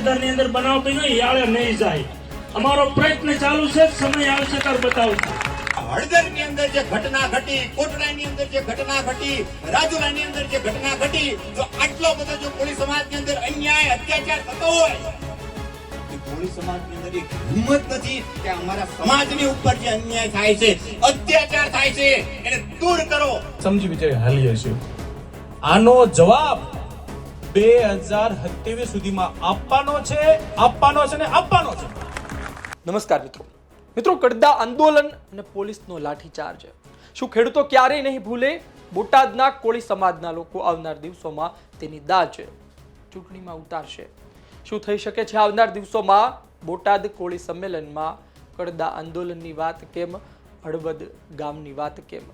હળદરની અંદર બનાવતી નહીં યાળે નહીં જાય. અમારો પ્રયત્ન ચાલુ છે સમય આવશે ત્યારે બતાવશે. હળદરની અંદર જે ઘટના ઘટી કોટડા ની અંદર જે ઘટના ઘટી રાજુલા ની અંદર જે ઘટના ઘટી જો આટલો બધો જો કોળી સમાજની અંદર અન્યાય અત્યાચાર થતો હોય કોળી સમાજની અંદર એક હિંમત નથી કે અમારા સમાજની ઉપર જે અન્યાય થાય છે અત્યાચાર થાય છે એને દૂર કરો. સમજી વિચારી હાલી હશે. આનો જવાબ બે હજાર સત્યાવીસ સુધીમાં આપવાનો છે આપવાનો છે ને આપવાનો છે. નમસ્કાર મિત્રો. મિત્રો, કડદા આંદોલન અને પોલીસનો લાઠીચાર્જ શું ખેડૂતો ક્યારેય નહીં ભૂલે? બોટાદના કોળી સમાજના લોકો આવનાર દિવસોમાં તેની દાજ ચૂંટણીમાં ઉતારશે. શું થઈ શકે છે આવનાર દિવસોમાં? બોટાદ કોળી સંમેલનમાં કડદા આંદોલનની વાત કેમ? હળવદ ગામની વાત કેમ?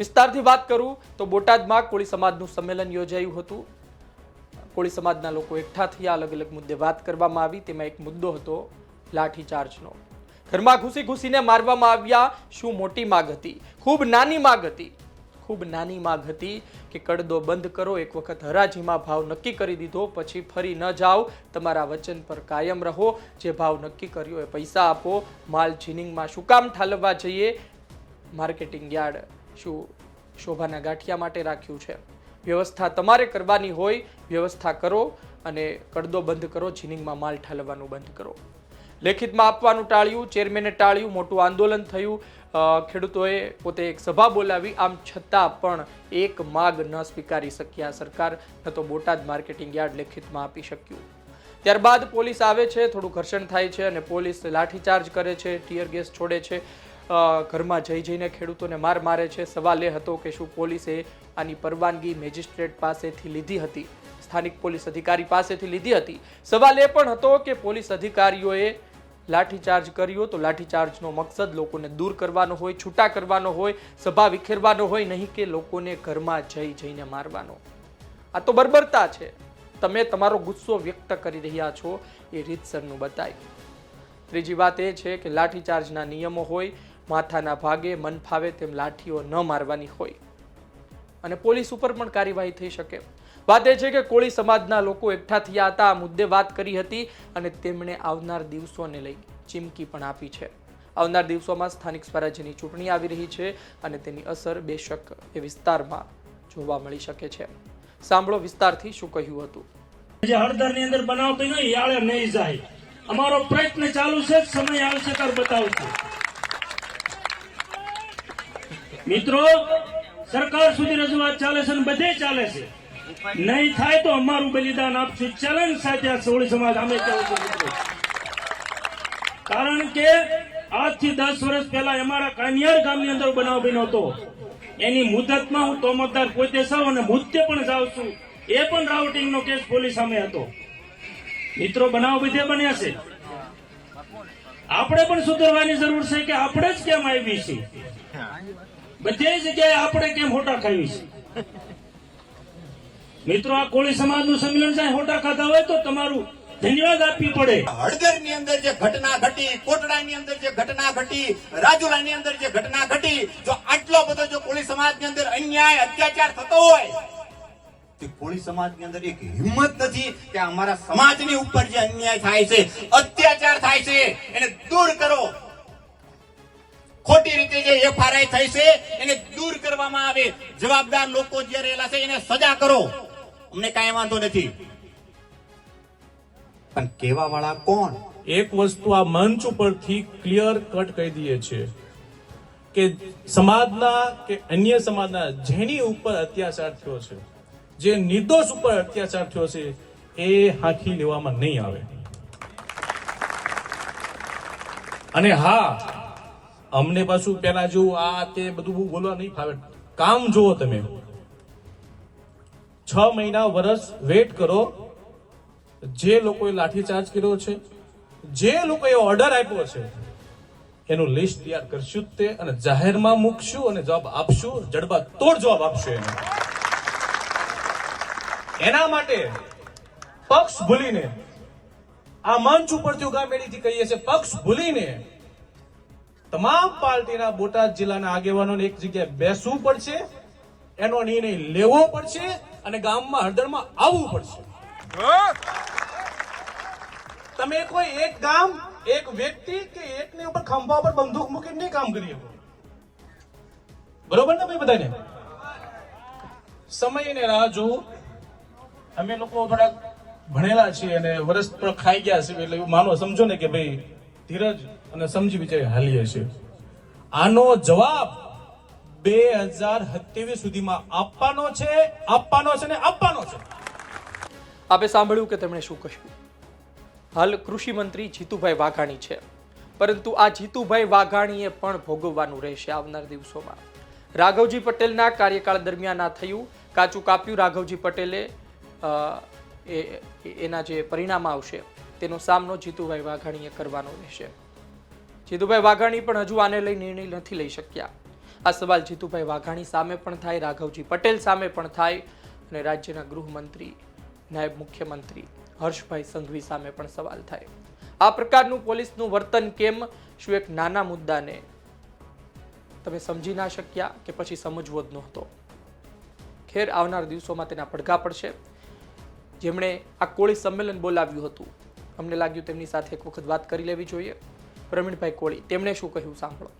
વિસ્તારથી વાત કરું તો બોટાદમાં કોળી સમાજનું સંમેલન યોજાયું હતું. કોળી સમાજના લોકો એકઠા થયા, અલગ અલગ મુદ્દે વાત કરવામાં આવી. તેમાં એક મુદ્દો હતો લાઠીચાર્જનો. ઘરમાં ઘૂસી ઘૂસીને મારવામાં આવ્યા શું મોટી માગ હતી? ખૂબ નાની માગ હતી. ખૂબ નાની માગ હતી કે કડદો બંધ કરો, એક વખત હરાજીમાં ભાવ નક્કી કરી દીધો, પછી ફરી ન જાઓ. તમારા વચન પર કાયમ રહો. જે ભાવ નક્કી કર્યો એ પૈસા આપો. માલ જીનિંગમાં શું કામ ઠાલવવા જઈએ? માર્કેટિંગ યાર્ડ શું શોભાના ગાંઠિયા માટે રાખ્યું છે. વ્યવસ્થા તમારે કરવાની હોય, વ્યવસ્થા કરો અને કડદો બંધ કરો, જીનિંગમાં માલ ઠાલવવાનું બંધ કરો. લેખિતમાં આપવાનું ટાળ્યું, ચેરમેને ટાળ્યું, મોટું આંદોલન થયું. ખેડૂતોએ પોતે એક સભા બોલાવી, આમ છતાં પણ એક માગ ન સ્વીકારી શક્યા સરકાર, ન તો બોટાદ માર્કેટિંગ યાર્ડ લેખિતમાં આપી શક્યું. ત્યારબાદ પોલીસ આવે છે, થોડું ઘર્ષણ થાય છે અને પોલીસ લાઠીચાર્જ કરે છે, ટીયર ગેસ છોડે છે. ઘરમાં જઈ જઈને ખેડૂતોને માર મારે છે. સવાલ એ હતો કે શું પોલીસે આની પરવાનગી મેજિસ્ટ્રેટ પાસેથી લીધી હતી? સ્થાનિક પોલીસ અધિકારી પાસેથી લીધી હતી? સવાલ એ પણ હતો કે પોલીસ અધિકારીઓએ લાઠીચાર્જ કર્યો તો લાઠીચાર્જનો મકસદ લોકોને દૂર કરવાનો હોય, છૂટા કરવાનો હોય, સભા વિખેરવાનો હોય, નહીં કે લોકોને ઘરમાં જઈ જઈને મારવાનો. આ તો બર્બરતા છે. તમે તમારો ગુસ્સો વ્યક્ત કરી રહ્યા છો એ રીતસરનું બતાવ્યું ત્રીજી વાત એ છે કે લાઠીચાર્જના નિયમો હોય માથાના ભાગે મન ફાવે તેમ લાઠીઓ ન મારવાની હોય. અને પોલીસ ઉપર પણ કાર્યવાહી થઈ શકે. વાત એ છે કે કોળી સમાજના લોકો એકઠા થયા હતા, આ મુદ્દે વાત કરી હતી અને તેમણે આવનાર દિવસોને લઈ ચીમકી પણ આપી છે. આવનાર દિવસોમાં સ્થાનિક સ્વરાજ્યની ચૂંટણી આવી રહી છે અને તેની અસર બેશક એ વિસ્તારમાં જોવા મળી શકે છે. સાંભળો વિસ્તારથી શું કહ્યું હતું. જે હળદરની અંદર બનાવતી નહીં યાળે નહીં જાય. અમારો પ્રયત્ન ચાલુ છે, સમય આવશે ત્યારે બતાવશું મિત્રો, સરકાર સુધી રજૂઆત ચાલે છે અને બધે ચાલે છે. નહીં થાય તો અમારું બલિદાન આપશું. ચલણ સાથે આ સોળી સમાજ અમે કારણ કે આજથી દસ વર્ષ પહેલા અમારા કાનિયાર ગામની અંદર બનાવ બન્યો હતો. એની મુદતમાં હું તોમતદાર પોતે સાવ અને મુદ્દે પણ જાઉં છું. એ પણ રાઉટિંગનો કેસ પોલીસ સામે હતો. મિત્રો, બનાવ બધે બન્યા છે. આપણે પણ સુધરવાની જરૂર છે કે આપણે જ કેમ આવી છે? બધે જગ્યાએ આપણે કેમ હોટા ખાવી છે મિત્રો, આ કોળી સમાજનું સંમેલન સાહેબ, હોટા ખાતા હોય તો તમારું ધન્યવાદ આપવી પડે. હળદરની અંદર જે ઘટના ઘટી કોટડા ની અંદર જે ઘટના ઘટી રાજુલા ની અંદર જે ઘટના ઘટી, જો આટલો બધો જો કોળી સમાજની અંદર અન્યાય, અત્યાચાર થતો હોય કોળી સમાજની અંદર એક હિંમત નથી કે અમારા સમાજની ઉપર જે અન્યાય થાય છે, અત્યાચાર થાય છે, એને દૂર કરો. ખોટી રીતે જે એફઆરઆઈ થઈ છે એને દૂર કરવામાં આવે. જવાબદાર લોકો જે રહેલા છે એને સજા કરો. અમને કાંઈ વાંધો નથી. પણ કેવા વાળા કોણ? એક વસ્તુ આ મંચ ઉપરથી ક્લિયર કટ કહી દઈએ છીએ કે સમાજના કે અન્ય સમાજના જેની ઉપર અત્યાચાર થયો છે જે નિર્દોષ ઉપર અત્યાચાર થયો છે એ હાથી લેવામાં નહીં આવે. અને હા અમને પાછું પેલા જેવું આ તે બધું બહુ બોલવા નહીં ફાવે. કામ જુઓ તમે. છ મહિના વર્ષ વેટ કરો. જે લોકોએ લાઠીચાર્જ કર્યો છે, જે લોકોએ ઓર્ડર આપ્યો છે, એનું લિસ્ટ તૈયાર કરશું તે અને જાહેરમાં મૂકશું અને જવાબ આપશું. જડબા તોડ જવાબ આપશું એને. એના માટે પક્ષ ભૂલીને, આ મંચ ઉપરથી ઉગામેડીથી કહીએ છીએ, પક્ષ ભૂલીને તમામ પાર્ટીના બોટાદ જિલ્લાના આગેવાનોને એક જગ્યાએ બેસવું પડશે, એનો નિર્ણય લેવો પડશે અને ગામમાં હળદરમાં આવવું પડશે. તમે કોઈ એક ગામ, એક વ્યક્તિ કે એકની ઉપર ખંભા પર બંદૂક મૂકીને નહીં કામ કરી શકો. બરોબર ને ભાઈ બધાને? સમયને રાહ જોવું અમે લોકો થોડાક ભણેલા છીએ અને વર્ષ પર ખાઈ ગયા છે એટલે એવું માનો, સમજો ને કે ભાઈ ધીરજ અને સમજી વિચારી હાલીએ છીએ આનો જવાબ બે હજાર સત્યાવીસ સુધીમાં આપવાનો છે આપવાનો છે ને આપવાનો છે. આપે સાંભળ્યું કે તેમણે શું કહ્યું? હાલ કૃષિ મંત્રી જીતુભાઈ વાઘાણી છે. પરંતુ આ જીતુભાઈ વાઘાણીએ પણ ભોગવવાનું રહેશે આવનાર દિવસોમાં. રાઘવજી પટેલના કાર્યકાળ દરમિયાન આ થયું. કાચું કાપ્યું રાઘવજી પટેલે એના જે પરિણામ આવશે, તેનો સામનો જીતુભાઈ વાઘાણીએ કરવાનો રહેશે. જીતુભાઈ વાઘાણી પણ હજુ આને લઈ નિર્ણય નથી લઈ શક્યા. આ સવાલ જીતુભાઈ વાઘાણી સામે પણ થાય, રાઘવજી પટેલ સામે પણ થાય અને રાજ્યના ગૃહમંત્રી, નાયબ મુખ્યમંત્રી હર્ષભાઈ સંઘવી સામે પણ સવાલ થાય. આ પ્રકારનું પોલીસનું વર્તન કેમ? શું એક નાના મુદ્દાને તમે સમજી ના શક્યા કે પછી સમજવો જ નહોતો? ખેર આવનાર દિવસોમાં તેના પડઘા પડશે. જેમણે આ કોળી સંમેલન બોલાવ્યું હતું, અમને લાગ્યું તેમની સાથે એક વખત વાત કરી લેવી જોઈએ. પ્રવીણભાઈ કોળી, તેમણે શું કહ્યું સાંભળો.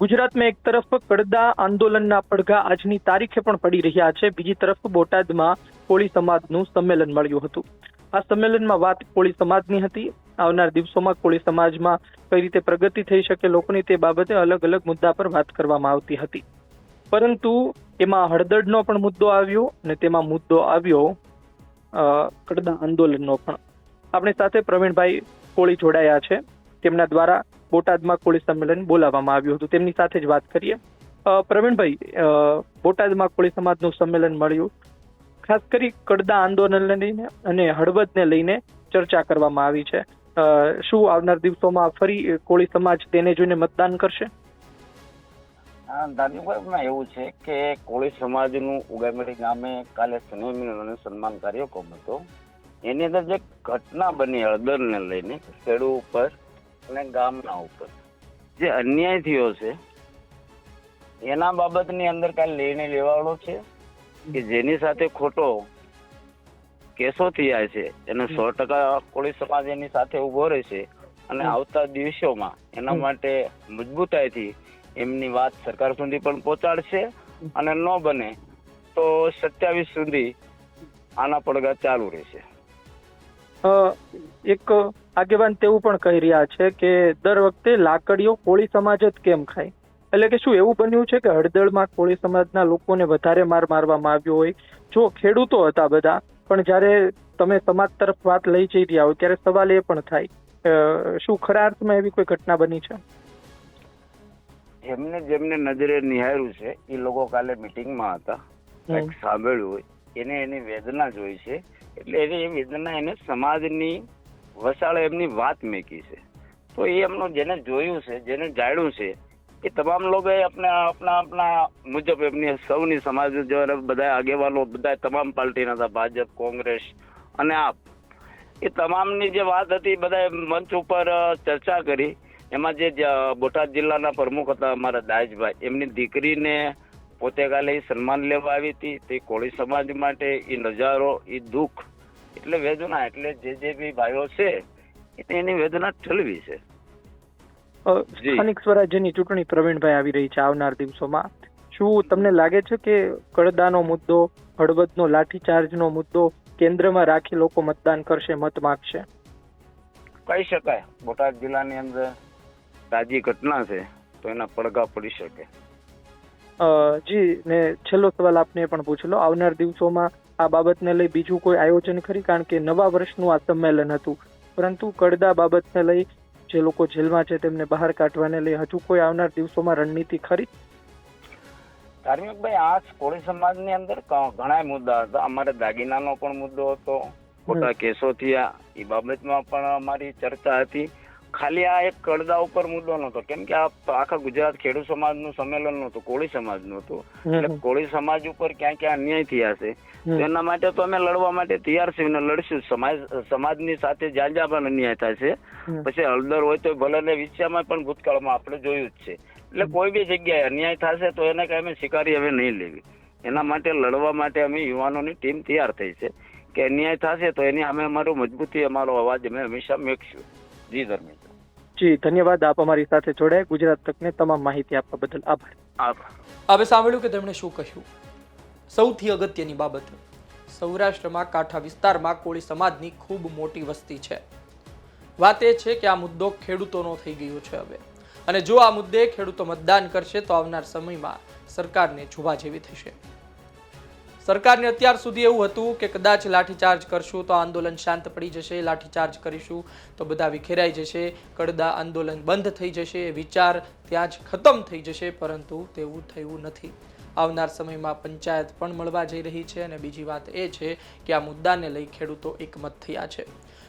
ગુજરાતમાં એક તરફ કડદા આંદોલનના પડઘા આજની તારીખે પણ પડી રહ્યા છે. બીજી તરફ બોટાદમાં કોળી સમાજનું સંમેલન મળ્યું હતું. આ સંમેલનમાં વાત કોળી સમાજની હતી. આવનાર દિવસોમાં કોળી સમાજમાં કઈ રીતે પ્રગતિ થઈ શકે લોકોની તે બાબતે અલગ અલગ મુદ્દા પર વાત કરવામાં આવતી હતી. પરંતુ એમાં હળદરનો પણ મુદ્દો આવ્યો અને તેમાં મુદ્દો આવ્યો કડદા આંદોલનનો પણ. આપણી સાથે પ્રવીણભાઈ કોળી જોડાયા છે. તેમના દ્વારા બોટાદમાં કોળી સંમેલન બોલાવવામાં આવ્યું હતું. તેમની સાથે જ વાત કરીએ. પ્રવીણભાઈ બોટાદમાં કોળી સમાજનું સંમેલન મળ્યું. ખાસ કરી કડદા આંદોલનને લઈને અને હળવદને લઈને ચર્ચા કરવામાં આવી છે. શું આવનાર દિવસોમાં ફરી કોળી સમાજ તેને જોઈને મતદાન કરશે? હા એવું છે કે કોળી સમાજનું ઉગામેડી ગામે કાલે અને સન્માન કાર્યક્રમ હતો. એની અંદર જે ઘટના બની હળદરને લઈને ખેડૂ ઉપર અને ગામના ઉપર. જે અન્યાય થયો છે એના બાબતની અંદર કાંઈ લઈને લેવાળો છે? કે જેની સાથે ખોટો કેસો થયા છે એને સો ટકા કોળી સમાજ એની સાથે ઊભો રહેશે અને આવતા દિવસોમાં એના માટે મજબૂતાઈથી એમની વાત સરકાર સુધી પણ પહોંચાડશે અને ન બને તો સત્યાવીસ સુધી આના પડઘા ચાલુ રહેશે. એક આગેવાન તેવું પણ કહી રહ્યા છે કે દર વખતે લાકડીઓ કોળી સમાજ જ કેમ ખાય? એટલે કે શું એવું બન્યું છે કે હળદળમાં કોળી સમાજના લોકોને વધારે માર મારવામાં આવ્યો હોય? જો ખેડૂતો હતા બધા પણ જ્યારે તમે સમાજ તરફ વાત લઈ જઈ રહ્યા હોય ત્યારે સવાલ એ પણ થાય શું ખરા અર્થમાં એવી કોઈ ઘટના બની છે? જેમને જેમને નજરે નિહાળ્યું છે એ લોકો કાલે મિટિંગમાં હતા. સાંભળ્યું હોય. એને એની વેદના જોઈ છે. એટલે એની એ વેદના એને સમાજની વસાળે એમની વાત મેકી છે. તો એ એમનું જેને જોયું છે, જેને જાણ્યું છે, એ તમામ લોકોએ આપણા આપણા આપણા મુજબ એમની સૌની સમાજ જો બધા આગેવાનો, બધા તમામ પાર્ટીના હતા, ભાજપ, કોંગ્રેસ અને આપ. એ તમામની જે વાત હતી, બધા મંચ ઉપર ચર્ચા કરી. એમાં જે બોટાદ જિલ્લાના પ્રમુખ હતા અમારા દાજભાઈ એમની દીકરીને પોતે કાલે સન્માન લેવા આવી હતી. તે કોળી સમાજ માટે એ નજારો એ દુઃખ એટલે વેદના એટલે જે જે બી ભાઈઓ છે એની વેદના ઠલવી છે. સ્થાનિક સ્વરાજ્યની ચૂંટણી પ્રવીણભાઈ આવી રહી છે આવનાર દિવસોમાં. શું તમને લાગે છે કે કડદાનો મુદ્દો હળવદનો લાઠીચાર્જનો મુદ્દો કેન્દ્રમાં રાખી લોકો મતદાન કરશે મત માગશે? કહી શકાય. બોટાદ જિલ્લાની અંદર તાજી ઘટના છે તો એના પડઘા પડી શકે. અ, જી ને છેલ્લો સવાલ આપને પણ પૂછી લો. આવનાર દિવસોમાં આ બાબતને લઈ બીજું કોઈ આયોજન ખરી? કારણ કે નવા વર્ષનું આ સંમેલન હતું. પરંતુ કડદા બાબતને લઈ જે લોકો જેલમાં છે તેમને બહાર કાઢવાને લઈ હજુ કોઈ આવનાર દિવસોમાં રણનીતિ ખરી? ધાર્મિકભાઈ આ કોળી સમાજની અંદર ઘણા મુદ્દા હતા. અમારે દાગીનાનો પણ મુદ્દો હતો. ખોટા કેસો થયા એ બાબતમાં પણ અમારી ચર્ચા હતી. ખાલી આ એક કડદા ઉપર મુદ્દો નહોતો. કેમ કે આ આખા ગુજરાત ખેડૂત સમાજનું સંમેલન નહોતું કોળી સમાજનું હતું. એટલે કોળી સમાજ ઉપર ક્યાં ક્યાં અન્યાય થયા છે. તેના માટે તો અમે લડવા માટે તૈયાર છીએ અને લડશું. સમાજ સમાજની સાથે જ્યાં જ્યાં પણ અન્યાય થાય છે પછી હળદર હોય તો ભલે ને વિષયમાં પણ ભૂતકાળમાં આપણે જોયું જ છે. એટલે કોઈ બી જગ્યાએ અન્યાય થશે તો એને કઈ અમે સ્વીકારી હવે નહીં લેવી. એના માટે લડવા માટે અમે યુવાનોની ટીમ તૈયાર થઈ છે. કે અન્યાય થશે તો એની અમે અમારું મજબૂતી અમારો અવાજ અમે હંમેશા મેકશું જી ધર્મેન્દ્ર જી ધન્યવાદ આપ અમારી સાથે જોડાયા. ગુજરાત તકને તમામ માહિતી આપવા બદલ આભાર. આભાર. હવે સાંભળ્યું કે તેમણે શું કહ્યું? સૌથી અગત્યની બાબત સૌરાષ્ટ્રમાં કાંઠા વિસ્તારમાં કોળી સમાજની ખૂબ મોટી વસ્તી છે. વાત એ છે કે આ મુદ્દો ખેડૂતોનો થઈ ગયો છે હવે. અને જો આ મુદ્દે ખેડૂતો મતદાન કરશે તો આવનાર સમયમાં સરકારને જોવા જેવી થશે. સરકારને અત્યાર સુધી એવું હતું કે કદાચ લાઠીચાર્જ કરશું તો આંદોલન શાંત પડી જશે, લાઠીચાર્જ કરીશું તો બધા વિખેરાઈ જશે, કડદા આંદોલન બંધ થઈ જશે, વિચાર ત્યાં જ ખતમ થઈ જશે, પરંતુ તેવું થયું નથી. આવનાર સમયમાં પંચાયત પણ મળવા જઈ રહી છે અને બીજી વાત એ છે કે આ મુદ્દાને લઈ ખેડૂતો એકમત થયા છે.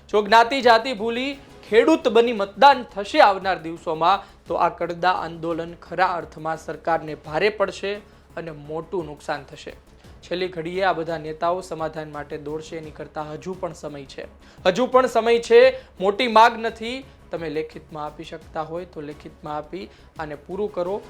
જો જ્ઞાતિ જાતિ ભૂલી ખેડૂત બની મતદાન થશે આવનાર દિવસોમાં, તો આ કડદા આંદોલન ખરા અર્થમાં સરકારને ભારે પડશે અને મોટું નુકસાન થશે. છેલ્લી ઘડીએ આ બધા નેતાઓ સમાધાન માટે દોડશે, એની કરતાં હજુ પણ સમય છે. હજુ પણ સમય છે, મોટી માગ નથી. તમે લેખિતમાં આપી શકતા હોય તો લેખિતમાં આપી આને પૂરું કરો,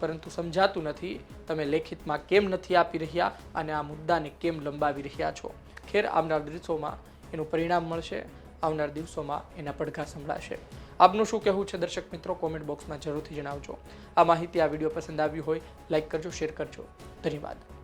પરંતુ સમજાતું નથી તમે લેખિતમાં કેમ નથી આપી રહ્યા અને આ મુદ્દાને કેમ લંબાવી રહ્યા છો. ખેર આવનાર દિવસોમાં એનું પરિણામ મળશે, આવનાર દિવસોમાં એના પડઘા સંભળાશે. આપનું શું કહેવું છે દર્શક મિત્રો? કોમેન્ટ બોક્સમાં જરૂરથી જણાવજો. આ માહિતી આ વીડિયો પસંદ આવ્યું હોય લાઇક કરજો, શેર કરજો. ધન્યવાદ.